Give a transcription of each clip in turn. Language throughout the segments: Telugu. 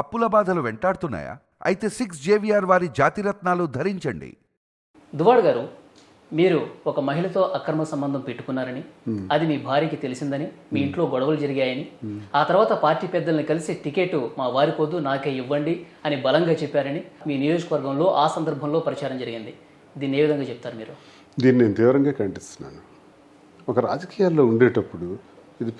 అప్పుల బాధలు వెంటాడుతున్నాయా? అయితే సిక్స్ జేవిఆర్ వారి జాతిరత్నాలు ధరించండి. దువాడ్ గారు మీరు ఒక మహిళతో అక్రమ సంబంధం పెట్టుకున్నారని అది మీ భార్యకి తెలిసిందని మీ ఇంట్లో గొడవలు జరిగాయని ఆ తర్వాత పార్టీ పెద్దల్ని కలిసి టికెట్ మా వారి పొద్దు నాకే ఇవ్వండి అని బలంగా చెప్పారని మీ నియోజకవర్గంలో ఆ సందర్భంలో ప్రచారం జరిగింది. దీన్ని ఏ విధంగా చెప్తారు మీరు? దీన్ని నేను తీవ్రంగా ఖండిస్తున్నాను. ఒక రాజకీయాల్లో ఉండేటప్పుడు ఇది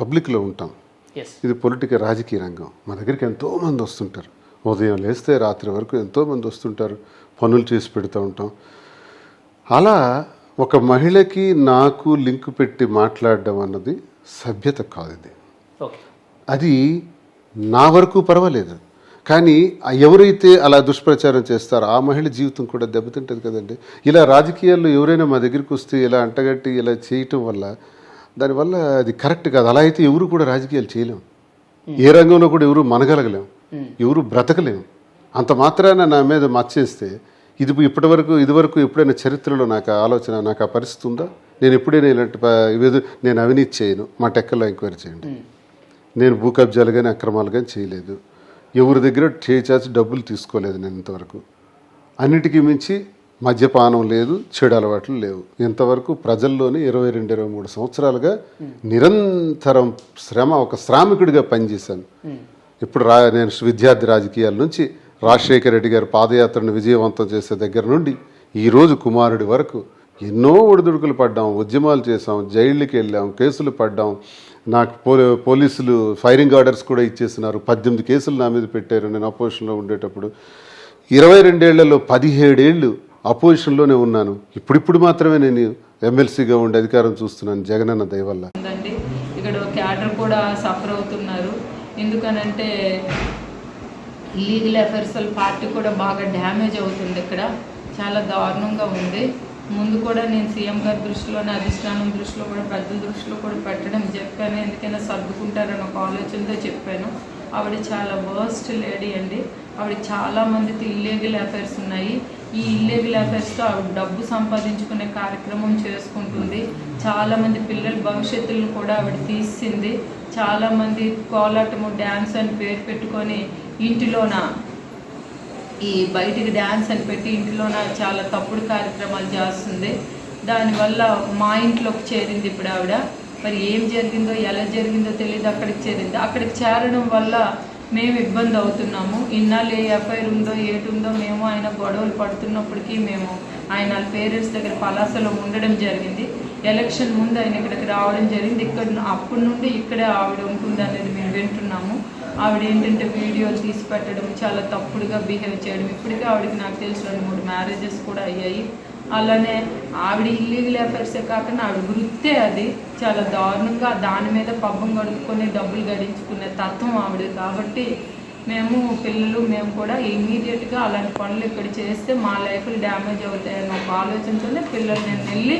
పబ్లిక్లో ఉంటాం. ఇది పొలిటికల్ రాజకీయ రంగం. మా దగ్గరికి ఎంతోమంది వస్తుంటారు. ఉదయం లేస్తే రాత్రి వరకు ఎంతోమంది వస్తుంటారు. పనులు చేసి పెడుతూ ఉంటాం. అలా ఒక మహిళకి నాకు లింక్ పెట్టి మాట్లాడడం అన్నది సభ్యత కాదు ఇది. అది నా వరకు పర్వాలేదు. కానీ ఎవరైతే అలా దుష్ప్రచారం చేస్తారో ఆ మహిళ జీవితం కూడా దెబ్బతింటుంది కదండి. ఇలా రాజకీయాల్లో ఎవరైనా మా దగ్గరికి వస్తే ఇలా అంటగట్టి ఇలా చేయటం వల్ల దానివల్ల అది కరెక్ట్ కాదు. అలా అయితే ఎవరు కూడా రాజకీయాలు చేయలేం ఏ రంగంలో కూడా ఎవరు మనగలగలేం ఎవరు బ్రతకలేం అంత మాత్రాన నా మీద మచ్చేస్తే ఇది ఇప్పటివరకు ఇదివరకు ఎప్పుడైనా చరిత్రలో నాకు ఆలోచన నాకు ఆ పరిస్థితి ఉందా? నేను ఎప్పుడైనా ఇలాంటి నేను అవినీతి చేయను. మా టెక్కల్లో ఎంక్వైరీ చేయండి. నేను భూ కబ్జాలు కానీ అక్రమాలు కానీ చేయలేదు. ఎవరి దగ్గర చేచాచి డబ్బులు తీసుకోలేదు నేను ఇంతవరకు. అన్నిటికీ మించి మద్యపానం లేదు చెడు అలవాట్లు లేవు. ఇంతవరకు ప్రజల్లోనే ఇరవై రెండు ఇరవై మూడు సంవత్సరాలుగా నిరంతరం శ్రమ ఒక శ్రామికుడిగా పనిచేశాను. ఇప్పుడు రా నేను విద్యార్థి రాజకీయాల నుంచి రాజశేఖర రెడ్డి గారి పాదయాత్రను విజయవంతం చేసే దగ్గర నుండి ఈరోజు కుమారుడి వరకు ఎన్నో ఒడిదుడుకులు పడ్డాం ఉద్యమాలు చేసాం జైళ్ళకి వెళ్ళాం కేసులు పడ్డాం. నాకు పో పోలీసులు ఫైరింగ్ ఆర్డర్స్ కూడా ఇచ్చేసినారు. పద్దెనిమిది కేసులు నా మీద పెట్టారు నేను అపోజిషన్లో ఉండేటప్పుడు. ఇరవై రెండేళ్ళలో పదిహేడేళ్ళు అపోజిషన్లోనే ఉన్నాను. ఇప్పుడిప్పుడు మాత్రమే నేను ఎమ్మెల్సీగా ఉండి అధికారం చూస్తున్నాను జగనన్న అన్న వల్ల ఇక్కడ క్యాడర్ కూడా సఫర్ అవుతున్నారు. ఎందుకనంటే లీగల్ అఫేర్స్ పార్టీ కూడా బాగా డ్యామేజ్ అవుతుంది ఇక్కడ. చాలా దారుణంగా ఉంది. ముందు కూడా నేను సీఎం గారి దృష్టిలోనే అధిష్టానం దృష్టిలో కూడా పెద్దల దృష్టిలో కూడా పెట్టడం చెప్పాను ఎందుకైనా సర్దుకుంటారని ఒక ఆలోచనతో చెప్పాను. ఆవిడ చాలా వర్స్ట్ లేడీ అండి. ఆవిడ చాలా మందితో ఇల్లీగల్ అఫైర్స్ ఉన్నాయి. ఈ ఇల్లీగల్ అఫైర్స్తో ఆవిడ డబ్బు సంపాదించుకునే కార్యక్రమం చేసుకుంటుంది. చాలామంది పిల్లల భవిష్యత్తులను కూడా ఆవిడ తీసింది. చాలామంది కోలాటము డ్యాన్స్ అని పేరు పెట్టుకొని ఇంటిలోన ఈ బయటికి డ్యాన్స్ అని పెట్టి ఇంటిలోన చాలా తప్పుడు కార్యక్రమాలు చేస్తుంది. దానివల్ల మా ఇంట్లోకి చేరింది ఇప్పుడు ఆవిడ. మరి ఏం జరిగిందో ఎలా జరిగిందో తెలియదు అక్కడికి చేరింది. అక్కడికి చేరడం వల్ల మేము ఇబ్బంది అవుతున్నాము. ఇన్నాళ్ళు ఏ ఎఫ్ఐఆర్ ఉందో ఏటుందో మేము ఆయన గొడవలు పడుతున్నప్పటికీ మేము ఆయన వాళ్ళ పేరెంట్స్ దగ్గర పలాసలో ఉండడం జరిగింది. ఎలక్షన్ ముందు ఆయన ఇక్కడికి రావడం జరిగింది. ఇక్కడ అప్పటి నుండి ఇక్కడే ఆవిడ ఉంటుంది అనేది మేము వింటున్నాము. ఆవిడ ఏంటంటే వీడియో తీసి పెట్టడం చాలా తప్పుడుగా బిహేవ్ చేయడం. ఇప్పటికే ఆవిడకి నాకు తెలిసి రెండు మూడు మ్యారేజెస్ కూడా అయ్యాయి. అలానే ఆవిడ ఇల్లీగల్ అఫైర్సే కాకుండా ఆవిడ వృత్తే అది. చాలా దారుణంగా దాని మీద పబ్బం గడుపుకొని డబ్బులు గడించుకునే తత్వం ఆవిడ. కాబట్టి మేము పిల్లలు మేము కూడా ఇమీడియట్గా అలాంటి పనులు ఇక్కడ చేస్తే మా లైఫ్లు డ్యామేజ్ అవుతాయని ఒక ఆలోచనతోనే పిల్లలు నేను వెళ్ళి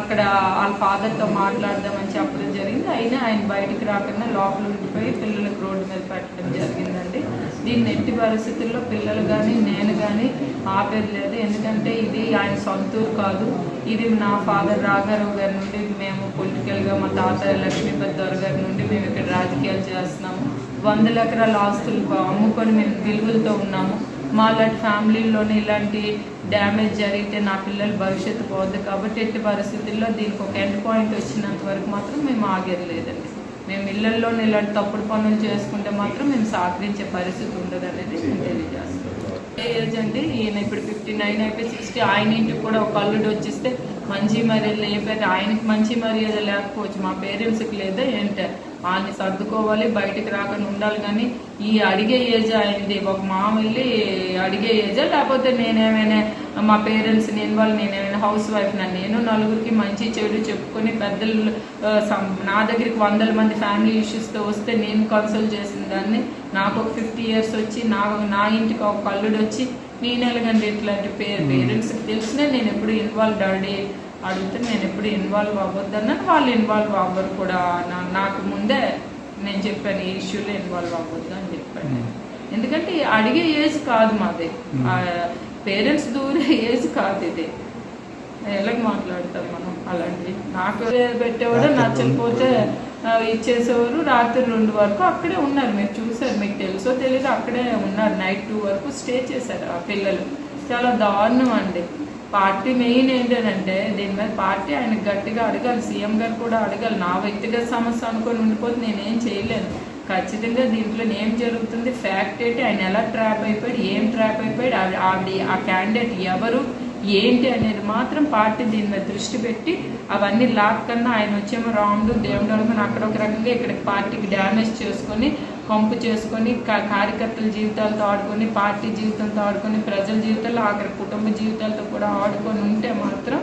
అక్కడ వాళ్ళ ఫాదర్తో మాట్లాడదామని చెప్పడం జరిగింది. అయినా ఆయన బయటికి రాకుండా లోపల ఉండిపోయి పిల్లలకు రోడ్డు మీద పెట్టడం జరిగిందండి. దీన్ని ఎట్టి పరిస్థితుల్లో పిల్లలు కానీ నేను కానీ ఆపేది లేదు ఎందుకంటే ఇది ఆయన సొంతూరు కాదు. ఇది నా ఫాదర్ రాఘారావు గారి నుండి మేము పొలిటికల్గా మా తాత లక్ష్మీపతి దొర గారి నుండి మేము ఇక్కడ రాజకీయాలు చేస్తున్నాము. వందల ఎకరాల ఆస్తులు అమ్ముకొని మేము విలువలతో ఉన్నాము. మా లాంటి ఫ్యామిలీలోనే ఇలాంటి డ్యామేజ్ జరిగితే నా పిల్లల భవిష్యత్తు పోద్ది. కాబట్టి ఎట్టి పరిస్థితుల్లో దీనికి ఒక ఎండ్ పాయింట్ వచ్చినంత వరకు మాత్రం మేము ఆగేది లేదండి. మేము ఇళ్ళల్లోనే ఇలాంటి తప్పుడు పనులు చేసుకుంటే మాత్రం మేము సహకరించే పరిస్థితి ఉండదు అనేది నేను తెలియజేస్తాను. ఏజ్ అండి? ఈయన ఇప్పుడు ఫిఫ్టీ నైన్ అయితే సిక్స్టీ ఆయన ఇంటికి కూడా ఒక అల్లుడు వచ్చిస్తే మంచి మర్యాద లేకపోతే ఆయనకి మంచి మర్యాద లేకపోవచ్చు మా పేరెంట్స్కి లేదా ఏంటంటే వాళ్ళని సర్దుకోవాలి బయటికి రాకుండా ఉండాలి కానీ ఈ అడిగే ఏజ్ అయింది. ఒక మామ వెళ్ళి అడిగే ఏజా లేకపోతే నేనేమైనా మా పేరెంట్స్ని ఇన్వాల్వ్ నేనేమైనా హౌస్ వైఫ్ నా? నేను నలుగురికి మంచి చెడు చెప్పుకొని పెద్దలు నా దగ్గరికి వందల మంది ఫ్యామిలీ ఇష్యూస్తో వస్తే నేను కన్సల్ట్ చేసిన దాన్ని నాకు ఒక ఫిఫ్టీ ఇయర్స్ వచ్చి నా నా ఇంటికి ఒక కల్లుడు వచ్చి నేను ఎలాగండి ఇట్లాంటి పే పేరెంట్స్కి తెలిసినా నేను ఎప్పుడు ఇన్వాల్వ్ డాడీ అడిగితే నేను ఎప్పుడు ఇన్వాల్వ్ అవ్వద్దన్నాను. వాళ్ళు ఇన్వాల్వ్ అవ్వరు కూడా. నా- నాకు ముందే నేను చెప్పాను ఈ ఇష్యూలో ఇన్వాల్వ్ అవ్వద్దు అని చెప్పాను. ఎందుకంటే అడిగే ఏజ్ కాదు మాది. పేరెంట్స్ దూరే ఏజ్ కాదు ఇది. ఎలాగ మాట్లాడతాం మనం అలాంటివి? నాకు పెట్టేవాడు నచ్చకపోతే ఇచ్చేసేవారు రాత్రి రెండు వరకు. అక్కడే ఉన్నారు. మీరు చూసారు మీకు తెలుసో తెలియదు అక్కడే ఉన్నారు. నైట్ టూ వరకు స్టే చేశారు ఆ పిల్లలు. చాలా దారుణం అండి. పార్టీ మెయిన్ ఏంటంటే దీని మీద పార్టీ ఆయన గట్టిగా అడగాలి సీఎం గారు కూడా అడగాలి. నా వ్యక్తిగత సమస్య అనుకొని ఉండిపోతే నేనేం చేయలేను. ఖచ్చితంగా దీంట్లో ఏం జరుగుతుంది? ఫ్యాక్ట్ ఏంటి? ఆయన ఎలా ట్రాప్ అయిపోయాడు? ఏం ట్రాప్ అయిపోయాడు? ఆవిడ ఆ క్యాండిడేట్ ఎవరు? ఏంటి అనేది మాత్రం పార్టీ దీని మీద దృష్టి పెట్టి అవన్నీ లాక్ కన్నా ఆయన వచ్చేమో రాముడు దేవుడు అక్కడ ఒక రకంగా ఇక్కడ పార్టీకి డ్యామేజ్ చేసుకొని కంపు చేసుకొని కార్యకర్తల జీవితాలతో ఆడుకొని పార్టీ జీవితంతో ఆడుకొని ప్రజల జీవితాల్లో ఆఖరి కుటుంబ జీవితాలతో కూడా ఆడుకొని ఉంటే మాత్రం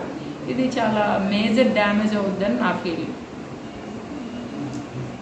ఇది చాలా మేజర్ డ్యామేజ్ అవుద్దని నా ఫీలింగ్.